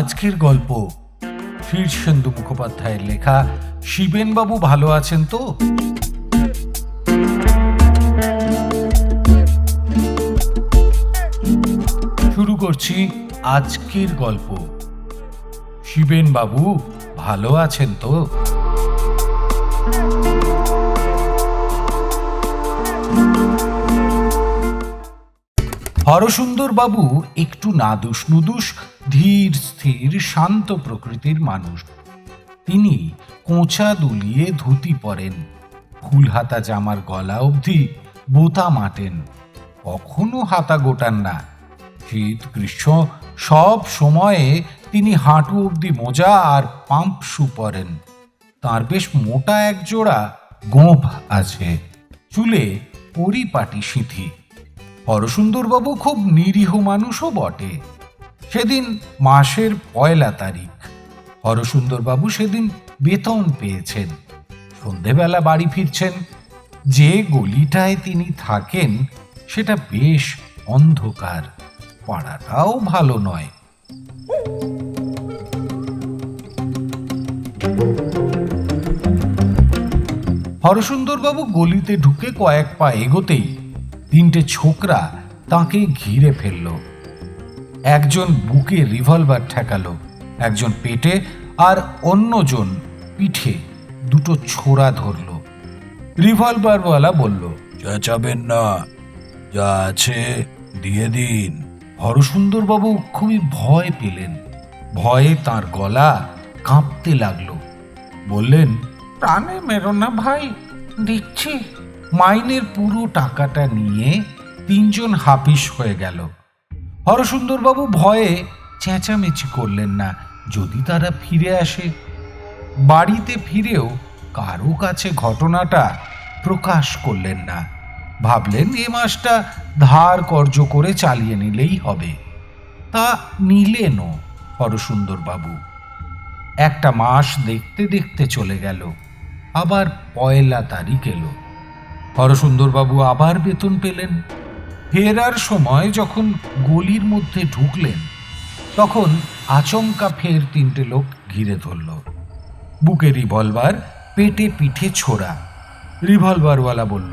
আজকের গল্প। শীর্ষেন্দু মুখোপাধ্যায়ের লেখা, শিবেনবাবু ভালো আছেন তো? শুরু করছি আজকের গল্প। শিবেনবাবু ভালো আছেন তো? হরসুন্দর বাবু একটু নাদুস নুদুস ধীর, স্থির, শান্ত প্রকৃতির মানুষ। তিনি কোঁচা দুলিয়ে ধুতি পরেন, ফুল হাতা জামার গলা অবধি বোতা মাটেন। কখনো হাতা গোটান না। শীত গ্রীষ্ম সব সময়ে তিনি হাঁটু অবধি মোজা আর পাম্প শু পরেন। তার বেশ মোটা এক জোড়া গোঁফ আছে, চুলে পরিপাটি সিঁথি। হরসুন্দরবাবু খুব নিরীহ মানুষও বটে। সেদিন মাসের পয়লা তারিখ। হরসুন্দরবাবু সেদিন বেতন পেয়েছেন। সন্ধেবেলা বাড়ি ফিরছেন। যে গলিটায় তিনি থাকেন, সেটা বেশ অন্ধকার। পাড়াটাও ভালো নয়। হরসুন্দরবাবু গলিতে ঢুকে কয়েক পা এগোতেই তিনটে ছোকরা তাকে ঘিরে ফেলল। একজন বুকে রিভলভার ঠেকালো, একজন পেটে আর অন্যজন পিঠে দুটো ছোড়া ধরল। রিভলভারওয়ালা বলল, চেঁচাবেন না, যা আছে দিয়ে দিন। হরসুন্দরবাবু খুবই ভয় পেলেন। ভয়ে তার গলা কাঁপতে লাগল। বললেন, প্রাণে মেরো না ভাই দিচ্ছি মাইনের পুরো টাকাটা নিয়ে তিনজন হাপিস হয়ে গেল। হরসুন্দরবাবু ভয়ে চেঁচামেচি করলেন না। যদি তারা ফিরে আসে, বাড়িতে ফিরেও কারও কাছে ঘটনাটা প্রকাশ করলেন না। ভাবলেন এ মাসটা ধার কর্য করে চালিয়ে নিলেই হবে। তা নিলেনও হরসুন্দরবাবু। একটা মাস দেখতে দেখতে চলে গেল, আবার পয়লা তারিখ এলো। হরসুন্দরবাবু আবার বেতন পেলেন। ফেরার সময় যখন গলির মধ্যে ঢুকলেন, তখন আচমকা ফের তিনটে লোক ঘিরে ধরল। বুকে রিভলভার, পেটে পিঠে ছোড়া। রিভলভারওয়ালা বলল,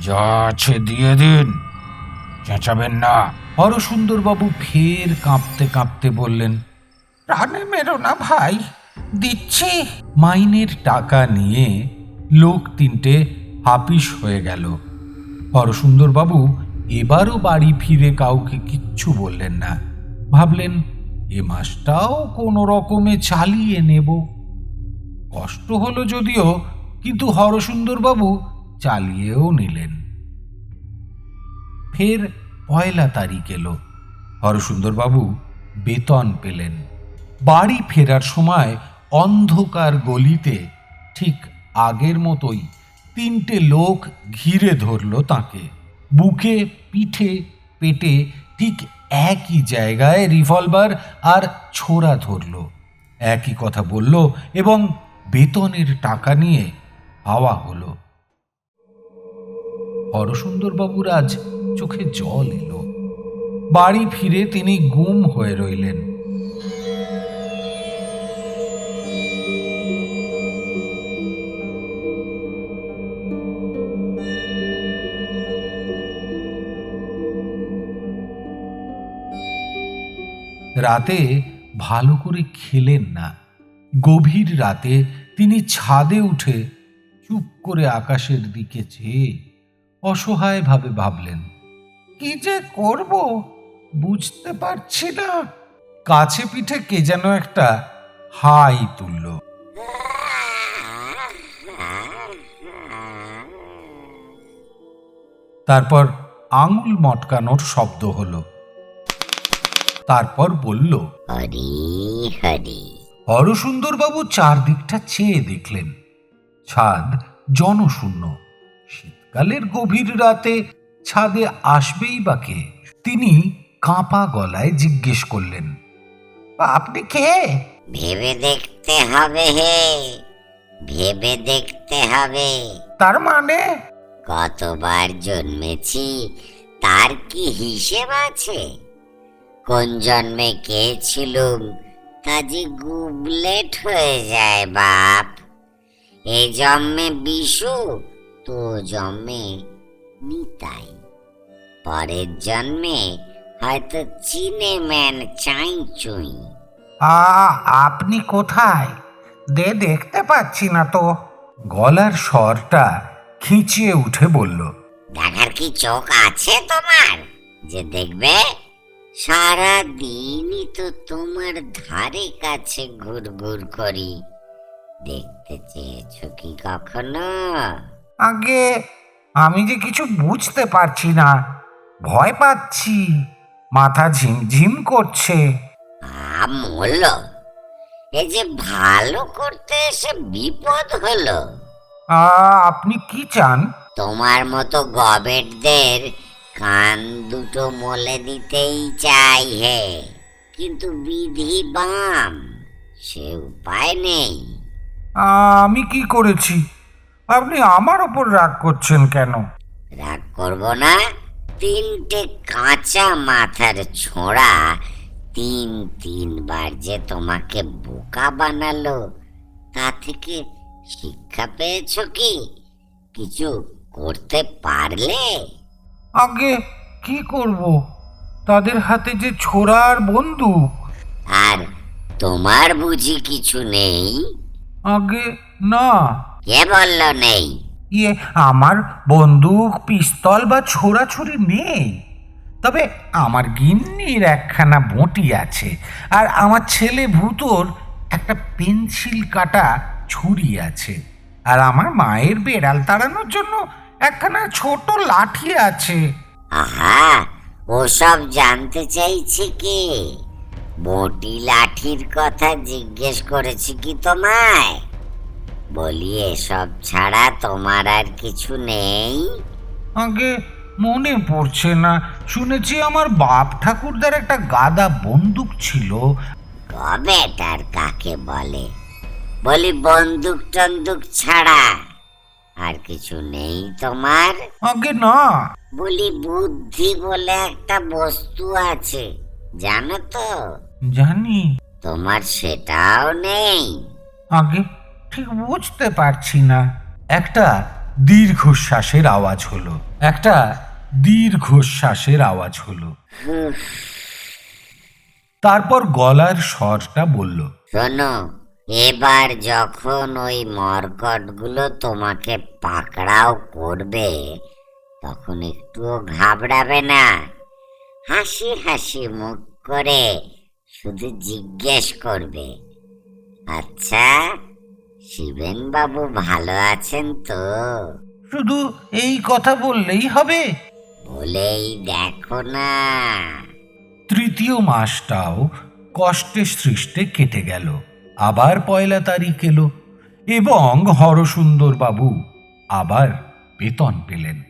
যা আছে দিয়ে দিন, চেঁচাবেন না। হরসুন্দরবাবু ফের কাঁপতে কাঁপতে বললেন, প্রাণে মেরো না ভাই, দিচ্ছি। মাইনের টাকা নিয়ে লোক তিনটে হাপিস হয়ে গেল। হরসুন্দরবাবু এবারও বাড়ি ফিরে কাউকে কিচ্ছু বললেন না। ভাবলেন, এ মাসটাও কোনো রকমে চালিয়ে নেব। কষ্ট হলো যদিও, কিন্তু হরসুন্দরবাবু চালিয়েও নিলেন। ফের পয়লা তারিখ এলো। হরসুন্দরবাবু বেতন পেলেন। বাড়ি ফেরার সময় অন্ধকার গলিতে ঠিক আগের মতোই তিনটে লোক ঘিরে ধরল তাকে। বুকে, পিঠে, পেটে ঠিক একই জায়গায় রিভলভার আর ছোড়া ধরল। একই কথা বলল এবং বেতনের টাকা নিয়ে হাওয়া হলো। হরসুন্দরবাবুর আজ চোখে জল এলো। বাড়ি ফিরে তিনি গুম হয়ে রইলেন। রাতে ভালো করে খেলেন না। গভীর রাতে তিনি ছাদে উঠে চুপ করে আকাশের দিকে চেয়ে অসহায়ভাবে ভাবলেন, কি যে করব? বুঝতে পারছি না। কাছে পিঠে কে যেন একটা হাই তুলল। তারপর আঙুল মটকানোর শব্দ হলো। তারপর বলল হরি হরি। হরসুন্দরবাবু চারদিকটা চেয়ে দেখলেন। ছাদ জনশূন্য। শীতকালের গভীর রাতে ছাদে আসবেই বা কে? তিনি কাঁপা গলায় জিজ্ঞেস করলেন আপনি কে? ভেবে দেখতে হবে হে ভেবে দেখতে হবে। তার মানে? কতবার জন্মেছি তার কি হিসেব আছে? কোন জন্মে কে ছিলুম যে গুবলেট হয়ে যায় বাপ। এ জন্মে বিশু তো জন্মে নিতাই। পরের জন্মে হয়তো চিনে ম্যান চাই চুই আ আপনি কোথায়? দে দেখতে পাচ্ছি না তো। গলার স্বরটা খিঁচিয়ে উঠে বলল দেখার কি চোখ আছে তোমার? যে দেখবে সারা দিনই তো তোমার ধারে কাছে ঘুরঘুর করি। দেখতে চেয়েছ কি কখনো? আগে আমি যে কিছু বুঝতে পারছি না ভয় পাচ্ছি মাথা ঝিমঝিম করছে। আমল এই যে ভালো করতে এসে বিপদ হলো। আপনি কি চান? তোমার মতো গবেটদের কান দুটো মলে দিতেই চাই হে। কিন্তু বিধি বাম সে উপায় নেই। আমি কি করেছি? আপনি আমার ওপর রাগ করছেন কেন? রাগ করব না তিনটে কাঁচা মাথার ছোঁড়া তিন তিনবার যে তোমাকে বোকা বানালো তা থেকে শিক্ষা পেয়েছ কি? কিছু করতে পারলে? আগে কি করব? তাদের হাতে যে ছোড়ার বন্দুক। আর তোমার বুঝি কিছু নেই? আগে না। কে বলল নেই? ইয়ে আমার বন্দুক পিস্তল বা ছোড়াছুরি নেই। তবে আমার গিন্নির একখানা বঁটি আছে আর আমার ছেলে ভূতোর একটা পেন্সিল কাটা ছুরি আছে। আর আমার মায়ের বেড়াল তাড়ানোর জন্য একখানা ছোট লাঠি আছে। আহা ওসব জানতে চাইছি কি? বটি লাঠির কথা জিজ্ঞেস করেছি কি তোমায়? বলি এসব ছাড়া তোমার আর কিছু নেই? আগে মনে পড়ছে না শুনেছি আমার বাপ ঠাকুরদার একটা গাদা বন্দুক ছিল। কবে তার কাকে বলে? বলি বন্দুক টন্দুক ছাড়া। আর কিছু নেই তোমার? আগে না। বলি বুদ্ধি বলে একটা বস্তু আছে জানো তো? জানি। তোমার সেটাও নেই। আগে ঠিক বুঝতে পারছি না। একটা দীর্ঘশ্বাসের আওয়াজ হলো একটা দীর্ঘশ্বাসের আওয়াজ হলো। তারপর গলার স্বরটা বলল শোনো এবার যখন ওই মর্কটগুলো তোমাকে পাকড়াও করবে তখন একটুও ঘাবড়াবে না। হাসি হাসি মুখ করে শুধু জিজ্ঞেস করবে আচ্ছা শিবেন বাবু ভালো আছেন তো? শুধু এই কথা বললেই হবে? বলেই দেখো না। তৃতীয় মাসটাও কষ্টে সৃষ্টে কেটে গেল। আবার পয়লা তারিখ এলো এবং হরসুন্দর বাবু আবার বেতন পেলেন।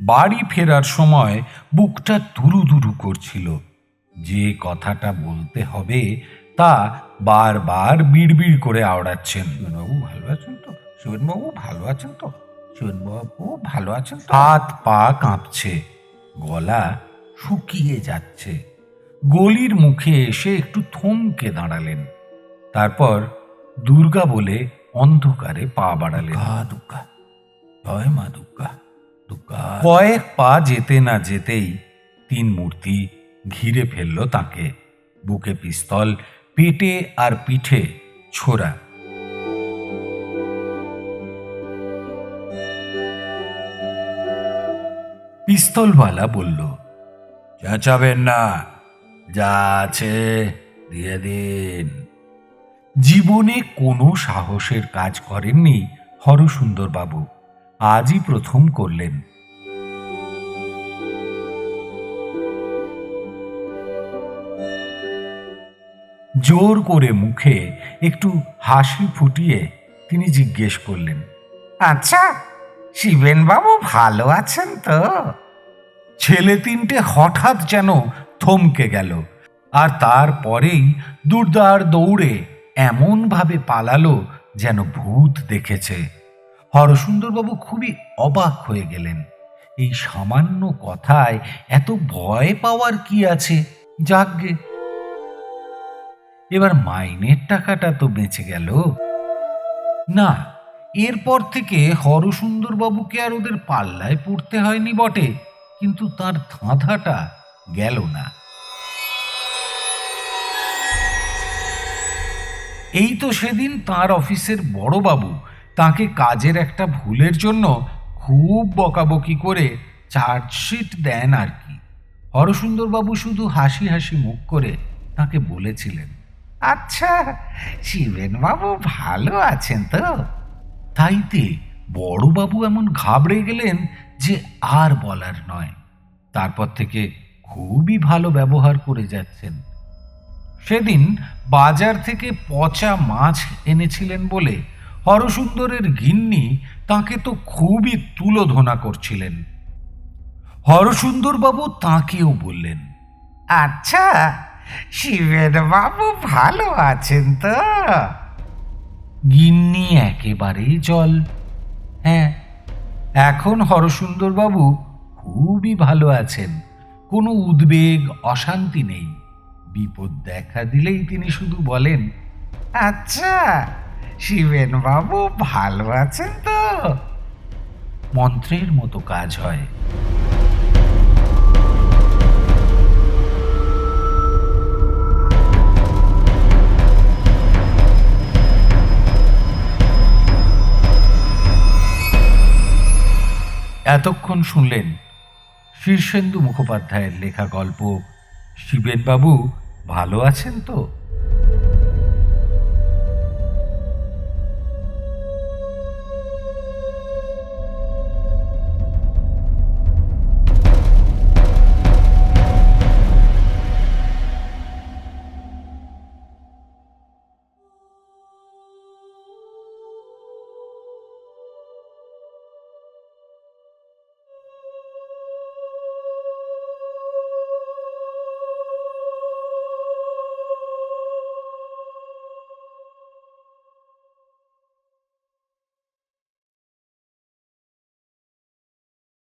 বাড়ি ফেরার সময় বুকটা দুরু দুরু করছিল। যে কথাটা বলতে হবে তা বারবার বিড়বিড় করে আওড়াচ্ছেন। বাবু ভালো আছেন তো? শিবনবাবু ভালো আছেন তো? শিবনবাবু ভালো আছেন হাত পা কাঁপছে, গলা শুকিয়ে যাচ্ছে। গলির মুখে এসে একটু থমকে দাঁড়ালেন। তারপর দুর্গা বলে অন্ধকারে পা বাড়ালেন। দুর্গা জয় মা দুর্গা দুর্গা। কয়েক পা যেতে না যেতেই তিন মূর্তি ঘিরে ফেলল তাকে। বুকে পিস্তল পেটে আর পিঠে ছোড়া। পিস্তলওয়ালা বলল চেঁচাবেন না। যা আছে দিয়ে দিন। জীবনে কোনো সাহসের কাজ করেননি হরসুন্দরবাবু। আজই প্রথম করলেন। জোর করে মুখে একটু হাসি ফুটিয়ে তিনি জিজ্ঞেস করলেন আচ্ছা শিবেন বাবু ভালো আছেন তো? ছেলে তিনটে হঠাৎ যেন থমকে গেল। আর তারপরেই দুর্দার দৌড়ে এমনভাবে পালালো যেন ভূত দেখেছে। হরসুন্দরবাবু খুবই অবাক হয়ে গেলেন। এই সামান্য কথায় এত ভয় পাওয়ার কি আছে? যাকগে। এবার মাইনের টাকাটা তো বেঁচে গেল। না, এরপর থেকে হরসুন্দরবাবুকে আর ওদের পাল্লায় পড়তে হয়নি বটে। কিন্তু তার ধাঁধাটা গেল না। এই তো সেদিন তার অফিসের বড়বাবু তাকে কাজের একটা ভুলের জন্য খুব বকাবকি করে চার্জশিট দেন আর কি। হরসুন্দরবাবু শুধু হাসি হাসি মুখ করে তাকে বলেছিলেন আচ্ছা শিবেন বাবু ভালো আছেন তো? তাইতে বড়বাবু এমন ঘাবড়ে গেলেন যে আর বলার নয়। তারপর থেকে খুবই ভালো ব্যবহার করে যাচ্ছেন। সেদিন বাজার থেকে পচা মাছ এনেছিলেন বলে হরসুন্দরের গিন্নি তাকে তো খুবই তুলোধনা করছিলেন। হরসুন্দরবাবু তাকেও বললেন আচ্ছা শিবের বাবু ভালো আছেন তো? গিন্নি একেবারেই জল। হ্যাঁ এখন হরসুন্দরবাবু খুবই ভালো আছেন। কোনো উদ্বেগ, অশান্তি নেই। বিপদ দেখা দিলেই তিনি শুধু বলেন আচ্ছা শিবেন বাবু, ভালো আছেন তো? মন্ত্রের মতো কাজ হয়। এতক্ষণ শুনলেন শীর্ষেন্দু মুখোপাধ্যায়ের লেখা গল্প শিবেনবাবু ভালো আছেন তো?